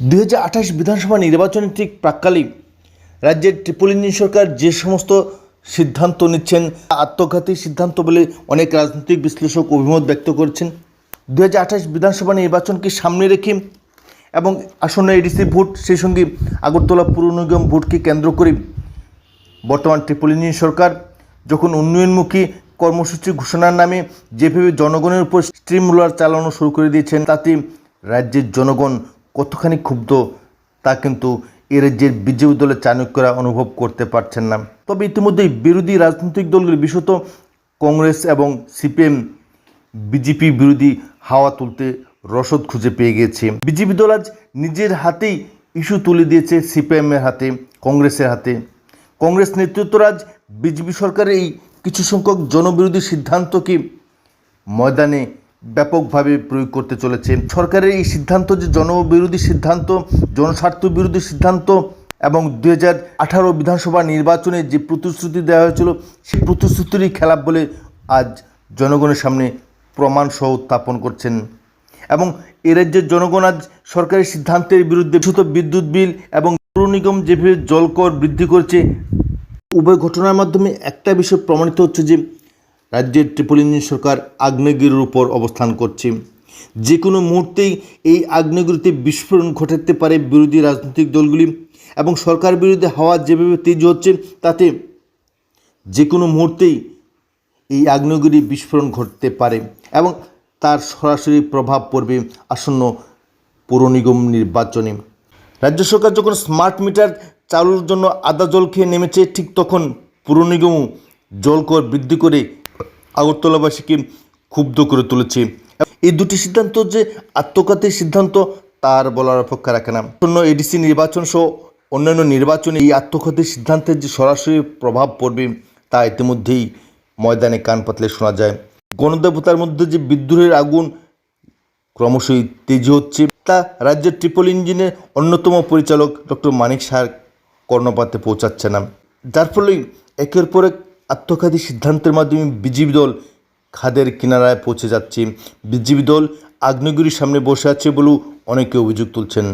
দুই হাজার আঠাশ বিধানসভা নির্বাচনের ঠিক প্রাককালে রাজ্যের ট্রিপল ইঞ্জিন সরকার যে সমস্ত সিদ্ধান্ত নিচ্ছেন আত্মঘাতী সিদ্ধান্ত বলে অনেক রাজনৈতিক বিশ্লেষক অভিমত ব্যক্ত করেছেন। দু বিধানসভা নির্বাচনকে সামনে রেখে এবং আসন্ন এডিসি ভোট, সেই সঙ্গে আগরতলা পুর নিগম ভোটকে কেন্দ্র করে বর্তমান ট্রিপল ইঞ্জিন সরকার যখন উন্নয়নমুখী কর্মসূচি ঘোষণার নামে যেভাবে জনগণের উপর স্ট্রিম রোলার চালানো শুরু করে দিয়েছেন, তাতে রাজ্যের জনগণ কতখানি ক্ষুব্ধ তা কিন্তু এ রাজ্যের বিজেপি দলের চাণক্যরা অনুভব করতে পারছেন না। তবে ইতিমধ্যেই বিরোধী রাজনৈতিক দলগুলি বিশেষত কংগ্রেস এবং সিপিএম বিজেপি বিরোধী হাওয়া তুলতে রসদ খুঁজে পেয়ে গিয়েছে বিজেপি দল আজ নিজের হাতেই ইস্যু তুলে দিয়েছে সিপিএমের হাতে, কংগ্রেসের হাতে। কংগ্রেস নেতৃত্বরাজ বিজেপি সরকারের এই কিছু সংখ্যক জনবিরোধী সিদ্ধান্তকে ময়দানে ব্যাপকভাবে প্রয়োগ করতে চলেছে। সরকারের এই সিদ্ধান্ত যে জনবিরোধী সিদ্ধান্ত, জনস্বার্থ বিরোধী সিদ্ধান্ত এবং দু হাজার আঠারো বিধানসভা নির্বাচনে যে প্রতিশ্রুতি দেওয়া হয়েছিল, সেই প্রতিশ্রুতিরই খেলাপ বলে আজ জনগণের সামনে প্রমাণসহ উত্থাপন করছেন। এবং এ রাজ্যের জনগণ আজ সরকারি সিদ্ধান্তের বিরুদ্ধে শুধু বিদ্যুৎ বিল এবং পৌর নিগম যেভাবে জলকর বৃদ্ধি করছে, উভয় ঘটনার মাধ্যমে একটা বিষয় প্রমাণিত হচ্ছে যে রাজ্যের ট্রিপল সরকার আগ্নেয়গিরির উপর অবস্থান করছে। যে কোনো মুহূর্তেই এই আগ্নেয়গিরিতে বিস্ফোরণ ঘটাতে পারে বিরোধী রাজনৈতিক দলগুলি এবং সরকার বিরুদ্ধে হাওয়া যেভাবে তেজ হচ্ছে, তাতে যে কোনো মুহূর্তেই এই আগ্নেয়গিরি বিস্ফোরণ ঘটতে পারে এবং তার সরাসরি প্রভাব পড়বে আসন্ন পৌর নিগম নির্বাচনে। রাজ্য সরকার যখন স্মার্ট মিটার চালুর জন্য আদা জল খেয়ে নেমেছে, ঠিক তখন পুর নিগমও বৃদ্ধি করে আগরতলাবাসীকে ক্ষুব্ধ করে তুলেছে। এই দুটি সিদ্ধান্ত যে আত্মঘাতী সিদ্ধান্ত, তার বলার অপেক্ষা রাখে না। আসন্ন এডিসি নির্বাচন সহ অন্যান্য নির্বাচনে এই আত্মঘাতী সিদ্ধান্তের যে সরাসরি প্রভাব পড়বে, তা ইতিমধ্যেই ময়দানে কান পাতলে শোনা যায়। গণদেবতার মধ্যে যে বিদ্রোহের আগুন ক্রমশই তেজি হচ্ছে, তা রাজ্যের ট্রিপল ইঞ্জিনের অন্যতম পরিচালক ডক্টর মানিক সাহার কর্ণপাতে পৌঁছাচ্ছে না। যার ফলেই একের পর এক আত্মঘাতী সিদ্ধান্তের মাধ্যমে বিজেপি দল খাদের কিনারায় পৌঁছে যাচ্ছে। বিজেপি দল আগ্নেয়গিরির সামনে বসে আছে বলেও অনেকে অভিযোগ তুলছেন।